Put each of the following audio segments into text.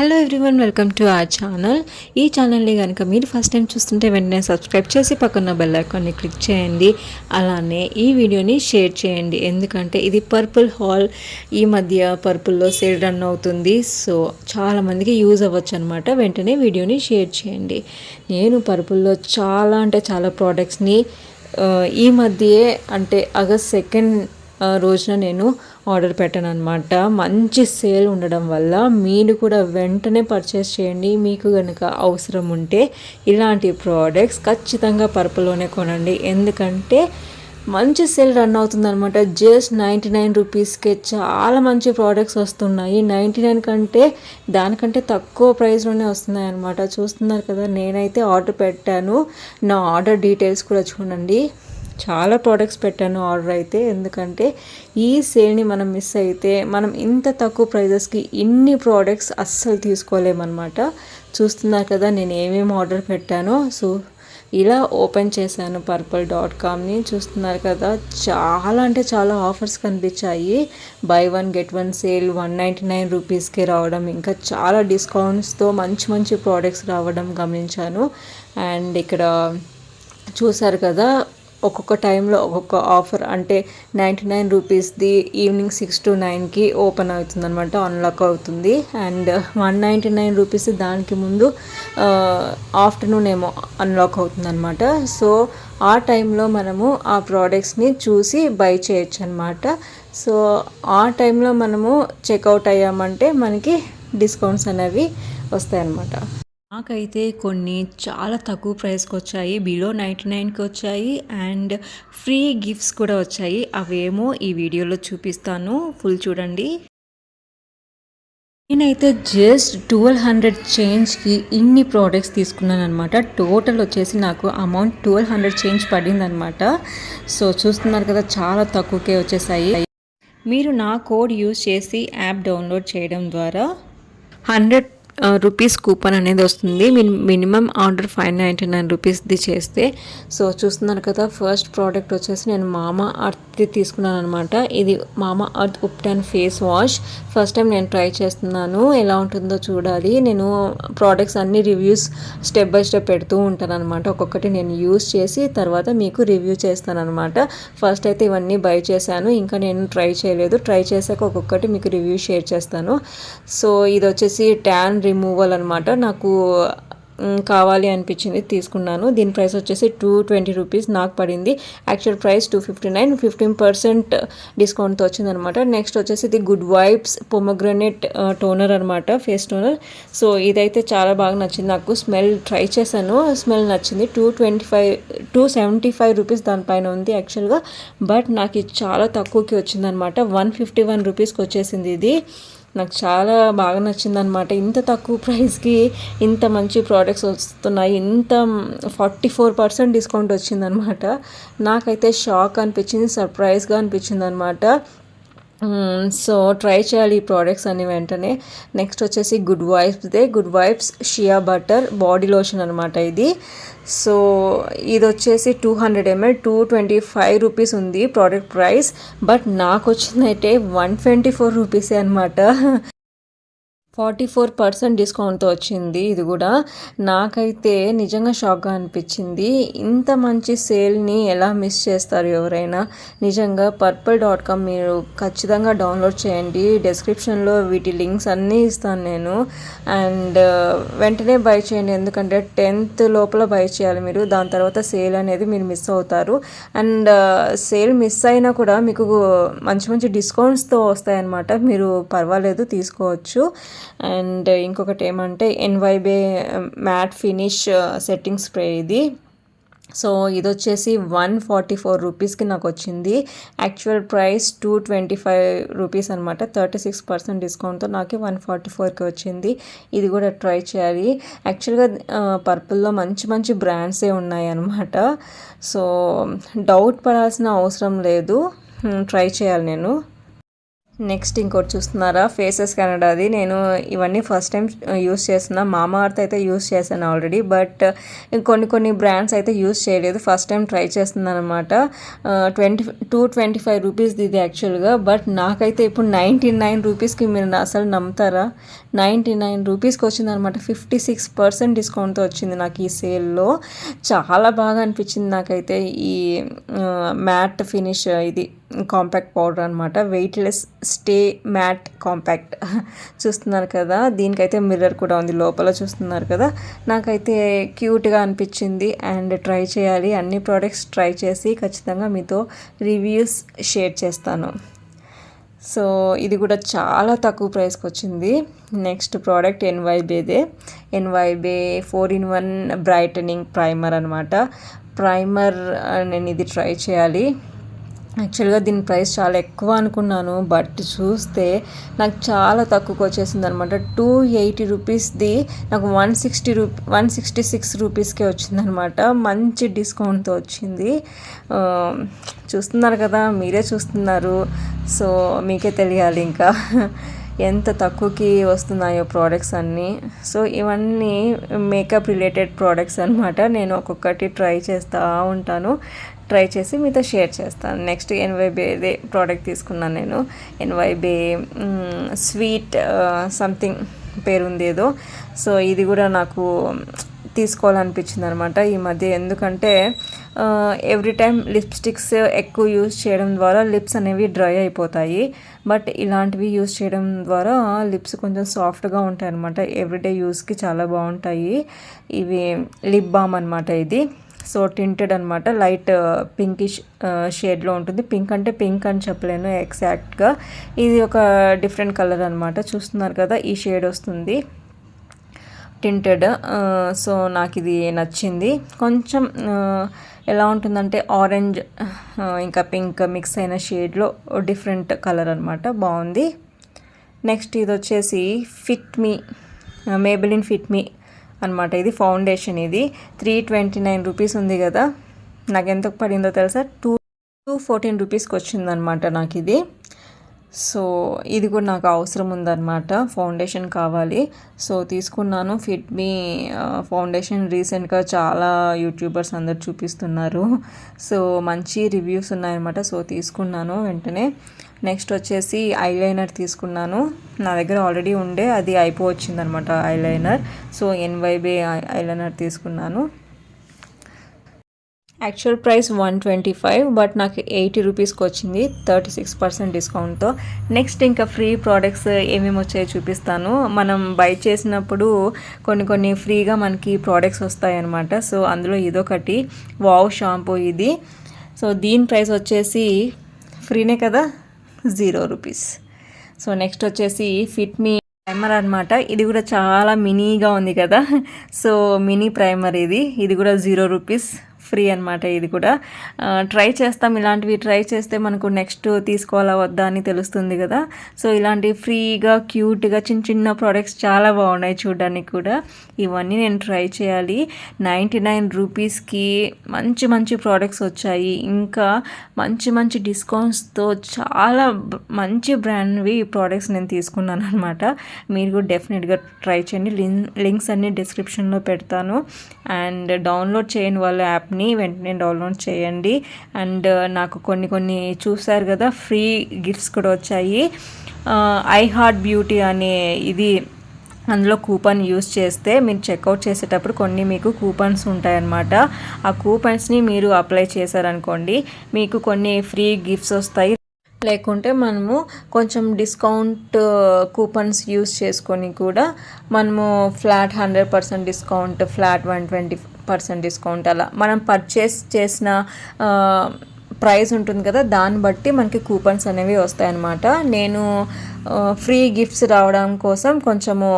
Hello everyone welcome to our channel ఈ ఛానల్ని కనుక మీరు ఫస్ట్ టైం చూస్తుంటే వెంటనే సబ్స్క్రైబ్ చేసి పక్కన బెల్ ఐకాన్ని క్లిక్ చేయండి. అలానే ఈ వీడియోని షేర్ చేయండి. ఎందుకంటే ఇది పర్పుల్ హాల్ ఈ మధ్య పర్పుల్లో సేల్ రన్ అవుతుంది. సో చాలామందికి యూజ్ అవ్వచ్చు అనమాట వెంటనే వీడియోని షేర్ చేయండి. నేను పర్పుల్లో చాలా అంటే చాలా ప్రోడక్ట్స్ని ఈ మధ్యే అంటే ఆగస్ట్ సెకండ్ రోజున నేను ఆర్డర్ పెట్టాను అనమాట మంచి సేల్ ఉండడం వల్ల మీరు కూడా వెంటనే పర్చేస్ చేయండి. మీకు కనుక అవసరం ఉంటే ఇలాంటి ప్రోడక్ట్స్ ఖచ్చితంగా పర్పుల్లోనే కొనండి. ఎందుకంటే మంచి సేల్ రన్ అవుతుందనమాట జస్ట్ నైంటీ నైన్ రూపీస్కే చాలా మంచి ప్రోడక్ట్స్ వస్తున్నాయి. నైంటీ నైన్ కంటే దానికంటే తక్కువ ప్రైస్లోనే వస్తున్నాయి అనమాట చూస్తున్నారు కదా నేనైతే ఆర్డర్ పెట్టాను. నా ఆర్డర్ డీటెయిల్స్ కూడా చూడండి. చాలా ప్రోడక్ట్స్ పెట్టాను ఆర్డర్ అయితే. ఎందుకంటే ఈ సేల్ని మనం మిస్ అయితే మనం ఇంత తక్కువ ప్రైజెస్కి ఇన్ని ప్రోడక్ట్స్ అస్సలు తీసుకోలేమన్నమాట. చూస్తున్నారు కదా నేను ఏమేమి ఆర్డర్ పెట్టానో. సో ఇలా ఓపెన్ చేశాను పర్పుల్ డాట్ కామ్ని చూస్తున్నారు కదా చాలా అంటే చాలా ఆఫర్స్ కనిపించాయి. Buy one get one sale one ninety nine రూపీస్కి రావడం ఇంకా చాలా డిస్కౌంట్స్తో మంచి మంచి ప్రోడక్ట్స్ రావడం గమనించాను. అండ్ ఇక్కడ చూసారు కదా ఒక్కొక్క టైంలో ఒక్కొక్క ఆఫర్ అంటే నైంటీ నైన్ రూపీస్ది ఈవినింగ్ సిక్స్ టు నైన్కి ఓపెన్ అవుతుంది అనమాట అన్లాక్ అవుతుంది. And one ninety nine rupees దానికి ముందు ఆఫ్టర్నూన్ ఏమో అన్లాక్ అవుతుంది అనమాట సో ఆ టైంలో మనము ఆ ప్రోడక్ట్స్ని చూసి బై చేయొచ్చు అనమాట సో ఆ టైంలో మనము చెక్అవుట్ అయ్యామంటే మనకి డిస్కౌంట్స్ అనేవి వస్తాయన్నమాట. నాకైతే కొన్ని చాలా తక్కువ ప్రైస్కి వచ్చాయి బిలో నైంటీ నైన్కి వచ్చాయి అండ్ ఫ్రీ గిఫ్ట్స్ కూడా వచ్చాయి. అవేమో ఈ వీడియోలో చూపిస్తాను. ఫుల్ చూడండి. నేనైతే జస్ట్ ట్వెల్వ్ హండ్రెడ్ చేంజ్కి ఇన్ని ప్రోడక్ట్స్ తీసుకున్నాను అనమాట టోటల్ వచ్చేసి నాకు అమౌంట్ ట్వెల్వ్ హండ్రెడ్ చేంజ్ పడింది అనమాట సో చూస్తున్నారు కదా చాలా తక్కువకే వచ్చేసాయి. మీరు నా కోడ్ యూజ్ చేసి యాప్ డౌన్లోడ్ చేయడం ద్వారా హండ్రెడ్ రూపీస్ కూపన్ అనేది వస్తుంది. Min minimum order five ninety nine రూపీస్ది చేస్తే. సో చూస్తున్నారు కదా ఫస్ట్ ప్రోడక్ట్ వచ్చేసి నేను మామా అర్త్ది తీసుకున్నాను అనమాట ఇది Mamaearth ubtan face wash first time నేను ట్రై చేస్తున్నాను. ఎలా ఉంటుందో చూడాలి. నేను ప్రోడక్ట్స్ అన్ని రివ్యూస్ స్టెప్ బై స్టెప్ పెడుతూ ఉంటాను అనమాట ఒక్కొక్కటి నేను యూస్ చేసి తర్వాత మీకు రివ్యూ చేస్తాను అనమాట ఫస్ట్ అయితే ఇవన్నీ బై చేశాను. ఇంకా నేను ట్రై చేయలేదు. ట్రై చేశాక ఒక్కొక్కటి మీకు రివ్యూ షేర్ చేస్తాను. సో ఇది వచ్చేసి ట్యాన్ రిమూవల్ అనమాట నాకు కావాలి అనిపించింది తీసుకున్నాను. దీని ప్రైస్ వచ్చేసి టూ ట్వంటీ రూపీస్ నాకు పడింది. Actual price two fifty nine fifteen percent డిస్కౌంట్తో వచ్చిందనమాట నెక్స్ట్ వచ్చేసి ఇది గుడ్ వైబ్స్ పొమగ్రనేట్ టోనర్ అనమాట ఫేస్ టోనర్ సో ఇదైతే చాలా బాగా నచ్చింది నాకు. స్మెల్ ట్రై చేశాను. స్మెల్ నచ్చింది. Two twenty five two seventy five rupees దానిపైన ఉంది యాక్చువల్గా బట్ నాకు ఇది చాలా తక్కువకి వచ్చిందనమాట వన్ ఫిఫ్టీ వన్ రూపీస్కి వచ్చేసింది ఇది. నాకు చాలా బాగా నచ్చిందనమాట ఇంత తక్కువ ప్రైస్కి ఇంత మంచి ప్రోడక్ట్స్ వస్తున్నాయి. ఇంత ఫార్టీ ఫోర్ పర్సెంట్ డిస్కౌంట్ వచ్చిందనమాట నాకైతే షాక్ అనిపించింది సర్ప్రైజ్గా అనిపించింది అనమాట Hmm, సో ట్రై చేయాలి ఈ ప్రోడక్ట్స్ అన్ని వెంటనే. నెక్స్ట్ వచ్చేసి గుడ్ వైబ్స్దే good vibes shea butter body lotion అనమాట ఇది. సో ఇది వచ్చేసి two hundred ML two twenty five rupees ఉంది ప్రోడక్ట్ ప్రైస్ బట్ నాకు వచ్చిందైతే వన్ ట్వంటీ ఫోర్ రూపీసే అనమాట ఫార్టీ ఫోర్ పర్సెంట్ డిస్కౌంట్తో వచ్చింది ఇది కూడా. నాకైతే నిజంగా షాక్గా అనిపించింది. ఇంత మంచి సేల్ని ఎలా మిస్ చేస్తారు ఎవరైనా? నిజంగా పర్పుల్ డాట్ కామ్ మీరు ఖచ్చితంగా డౌన్లోడ్ చేయండి. డిస్క్రిప్షన్లో వీటి లింక్స్ అన్నీ ఇస్తాను నేను. అండ్ వెంటనే బై చేయండి. ఎందుకంటే టెన్త్ లోపల బై చేయాలి మీరు. దాని తర్వాత సేల్ అనేది మీరు మిస్ అవుతారు. అండ్ సేల్ మిస్ అయినా కూడా మీకు మంచి మంచి డిస్కౌంట్స్తో వస్తాయన్నమాట. మీరు పర్వాలేదు తీసుకోవచ్చు. అండ్ ఇంకొకటి ఏమంటే NY Bae matte finish setting spray ఇది సో ఇది. వచ్చేసి వన్ ఫార్టీ ఫోర్ రూపీస్కి నాకు వచ్చింది. Actual price two twenty five rupees అనమాట థర్టీ సిక్స్ పర్సెంట్ డిస్కౌంట్తో నాకు వన్ ఫార్టీ ఫోర్కి వచ్చింది. ఇది కూడా ట్రై చేయాలి. యాక్చువల్గా పర్పుల్లో uh, మంచి మంచి బ్రాండ్సే ఉన్నాయన్నమాట సో డౌట్ పడాల్సిన అవసరం లేదు. Hmm, ట్రై చేయాలి నేను. నెక్స్ట్ ఇంకోటి చూస్తున్నారా? ఫేసెస్ కెనడాది నేను ఇవన్నీ ఫస్ట్ టైం యూస్ చేస్తున్నా. మామా అర్త్ అయితే యూస్ చేశాను ఆల్రెడీ బట్ uh, కొన్ని కొన్ని బ్రాండ్స్ అయితే యూస్ చేయలేదు. ఫస్ట్ టైం ట్రై చేస్తున్నాను అనమాట twenty two twenty five rupees ఇది యాక్చువల్గా బట్ నాకైతే ఇప్పుడు నైంటీ నైన్ రూపీస్కి మీరు అసలు నమ్ముతారా? నైంటీ నైన్ రూపీస్కి వచ్చింది అనమాట ఫిఫ్టీ సిక్స్ పర్సెంట్ డిస్కౌంట్తో వచ్చింది నాకు ఈ సేల్లో చాలా బాగా అనిపించింది నాకైతే ఈ uh, మ్యాట్ ఫినిష్ ఇది. కాంపాక్ట్ పౌడర్ అనమాట వెయిట్లెస్ స్టే మ్యాట్ కాంపాక్ట్. చూస్తున్నారు కదా దీనికైతే మిర్రర్ కూడా ఉంది లోపల చూస్తున్నారు కదా. నాకైతే క్యూట్గా అనిపించింది అండ్ ట్రై చేయాలి. అన్ని ప్రోడక్ట్స్ ట్రై చేసి ఖచ్చితంగా మీతో రివ్యూస్ షేర్ చేస్తాను. సో ఇది కూడా చాలా తక్కువ ప్రైస్కి వచ్చింది. Next product ఎన్వైబేదే. NY Bae four in one brightening primer అనమాట ప్రైమర్ నేను ఇది ట్రై చేయాలి. యాక్చువల్గా దీని ప్రైస్ చాలా ఎక్కువ అనుకున్నాను బట్ చూస్తే నాకు చాలా తక్కువకి వచ్చేసింది అనమాట టూ ఎయిటీ రూపీస్ది నాకు వన్ సిక్స్టీ రూ వన్ సిక్స్టీ సిక్స్ రూపీస్కే వచ్చిందనమాట. మంచి డిస్కౌంట్తో వచ్చింది. చూస్తున్నారు కదా మీరే చూస్తున్నారు. సో మీకే తెలియాలి ఇంకా. ఎంత తక్కువకి వస్తున్నాయో ప్రోడక్ట్స్ అన్నీ. సో ఇవన్నీ మేకప్ రిలేటెడ్ ప్రోడక్ట్స్ అనమాట నేను ఒక్కొక్కటి ట్రై చేస్తూ ఉంటాను. ట్రై చేసి మీతో షేర్ చేస్తాను. నెక్స్ట్ ఎన్వైబే ప్రోడక్ట్ తీసుకున్నాను నేను. ఎన్వైబే స్వీట్ సంథింగ్ పేరుంది ఏదో. సో ఇది కూడా నాకు తీసుకోవాలనిపించింది అనమాట ఈ మధ్య. ఎందుకంటే ఎవ్రీ టైం లిప్స్టిక్స్ ఎక్కువ యూజ్ చేయడం ద్వారా లిప్స్ అనేవి డ్రై అయిపోతాయి. బట్ ఇలాంటివి యూజ్ చేయడం ద్వారా లిప్స్ కొంచెం సాఫ్ట్గా ఉంటాయి అనమాట ఎవ్రీడే యూస్కి చాలా బాగుంటాయి. ఇవి లిప్ బామ్ అనమాట ఇది. సో టింటెడ్ అనమాట లైట్ పింకిష్ షేడ్లో ఉంటుంది. పింక్ అంటే పింక్ అని చెప్పలేను ఎగ్జాక్ట్గా ఇది ఒక డిఫరెంట్ కలర్ అనమాట చూస్తున్నారు కదా ఈ షేడ్ వస్తుంది. టింటెడ్ సో నాకు ఇది నచ్చింది. కొంచెం uh, ఎలా ఉంటుందంటే ఆరెంజ్ uh, ఇంకా పింక్ మిక్స్ అయిన షేడ్లో డిఫరెంట్ కలర్ అనమాట బాగుంది. నెక్స్ట్ ఇది వచ్చేసి fit me Maybelline fit me అనమాట ఇది ఫౌండేషన్ ఇది. త్రీ ట్వంటీ నైన్ రూపీస్ ఉంది కదా. నాకు ఎంత పడిందో తెలుసా? టూ టూ ఫోర్టీన్ రూపీస్కి వచ్చిందనమాట నాకు ఇది సో ఇది కూడా నాకు అవసరం ఉందన్నమాట. ఫౌండేషన్ కావాలి. సో తీసుకున్నాను. ఫిట్ మీ ఫౌండేషన్ రీసెంట్గా చాలా యూట్యూబర్స్ అందరు చూపిస్తున్నారు. సో మంచి రివ్యూస్ ఉన్నాయన్నమాట. సో తీసుకున్నాను వెంటనే. నెక్స్ట్ వచ్చేసి ఐలైనర్ తీసుకున్నాను. నా దగ్గర ఆల్రెడీ ఉండే అది అయిపోవచ్చిందనమాట eyeliner. So NY Bae eyeliner తీసుకున్నాను. Actual price one twenty five but నాకు ఎయిటీ రూపీస్కి వచ్చింది థర్టీ సిక్స్ పర్సెంట్ డిస్కౌంట్తో నెక్స్ట్ ఇంకా ఫ్రీ ప్రోడక్ట్స్ ఏమేమి వచ్చాయో చూపిస్తాను. మనం బై చేసినప్పుడు కొన్ని కొన్ని ఫ్రీగా మనకి ప్రోడక్ట్స్ వస్తాయన్నమాట. సో అందులో ఇదొకటి వావ్ షాంపూ ఇది. సో దీని ప్రైస్ వచ్చేసి ఫ్రీనే కదా? జీరో రూపీస్ సో నెక్స్ట్ వచ్చేసి ఫిట్ మీ ప్రైమర్ అనమాట ఇది కూడా చాలా మినీగా ఉంది కదా? సో మినీ ప్రైమర్ ఇది. ఇది కూడా జీరో రూపీస్ ఫ్రీ అనమాట ఇది కూడా. ట్రై చేస్తాం. ఇలాంటివి ట్రై చేస్తే మనకు నెక్స్ట్ తీసుకోవాలా వద్దా అని తెలుస్తుంది కదా. సో ఇలాంటి ఫ్రీగా క్యూట్గా చిన్న చిన్న ప్రోడక్ట్స్ చాలా బాగున్నాయి చూడడానికి కూడా. ఇవన్నీ నేను ట్రై చేయాలి. నైంటీ నైన్ రూపీస్కి మంచి మంచి ప్రోడక్ట్స్ వచ్చాయి. ఇంకా మంచి మంచి డిస్కౌంట్స్తో చాలా మంచి బ్రాండ్వి ప్రోడక్ట్స్ నేను తీసుకున్నాను అనమాట మీరు కూడా డెఫినెట్గా ట్రై చేయండి. లింక్స్ అన్ని డిస్క్రిప్షన్లో పెడతాను. అండ్ డౌన్లోడ్ చేయని వాళ్ళ యాప్ని యాప్ని వెంటనే డౌన్లోడ్ చేయండి. అండ్ uh, నాకు కొన్ని కొన్ని చూసారు కదా ఫ్రీ గిఫ్ట్స్ కూడా వచ్చాయి. ఐ హార్ట్ బ్యూటీ అనే ఇది అందులో కూపన్ యూస్ చేస్తే మీరు చెక్అవుట్ చేసేటప్పుడు కొన్ని మీకు కూపన్స్ ఉంటాయన్నమాట. ఆ కూపన్స్ని మీరు అప్లై చేశారనుకోండి మీకు కొన్ని ఫ్రీ గిఫ్ట్స్ వస్తాయి. లేకుంటే మనము కొంచెం డిస్కౌంట్ uh, కూపన్స్ యూస్ చేసుకొని కూడా మనము flat hundred percent discount flat one twenty percent discount అలా. మనం పర్చేస్ చేసిన ప్రైస్ ఉంటుంది కదా దాన్ని బట్టి మనకి కూపన్స్ అనేవి వస్తాయన్నమాట. నేను ఫ్రీ గిఫ్ట్స్ రావడం కోసం కొంచెము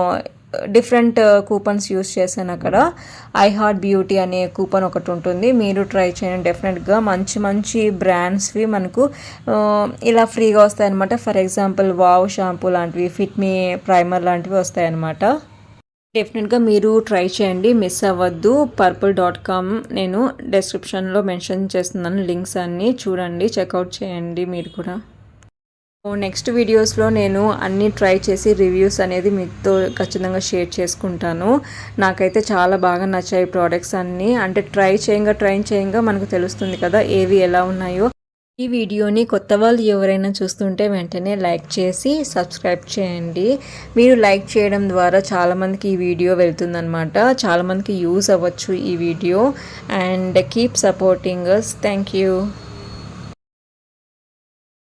డిఫరెంట్ కూపన్స్ యూస్ చేశాను అక్కడ. ఐ హార్ట్ బ్యూటీ అనే కూపన్ ఒకటి ఉంటుంది. మీరు ట్రై చేయండి. డెఫినెట్గా మంచి మంచి బ్రాండ్స్వి మనకు ఇలా ఫ్రీగా వస్తాయన్నమాట. ఫర్ ఎగ్జాంపుల్ వావ్ షాంపూ లాంటివి ఫిట్ మీ ప్రైమర్ లాంటివి వస్తాయన్నమాట. డెఫినెట్గా మీరు ట్రై చేయండి. మిస్ అవ్వద్దు. పర్పుల్ డాట్ కామ్ నేను డిస్క్రిప్షన్లో మెన్షన్ చేస్తున్నాను. లింక్స్ అన్నీ చూడండి. చెక్అవుట్ చేయండి మీరు కూడా. నెక్స్ట్ వీడియోస్లో నేను అన్నీ ట్రై చేసి రివ్యూస్ అనేది మీతో ఖచ్చితంగా షేర్ చేసుకుంటాను. నాకైతే చాలా బాగా నచ్చాయి ప్రోడక్ట్స్ అన్నీ. అంటే ట్రై చేయంగా ట్రై చేయంగా మనకు తెలుస్తుంది కదా ఏవి ఎలా ఉన్నాయో. ఈ వీడియోని కొత్త వాళ్ళు ఎవరైనా చూస్తుంటే వెంటనే లైక్ చేసి సబ్స్క్రైబ్ చేయండి. మీరు లైక్ చేయడం ద్వారా చాలామందికి ఈ వీడియో వెళ్తుందనమాట చాలామందికి యూజ్ అవ్వచ్చు ఈ video. And keep supporting us thank you.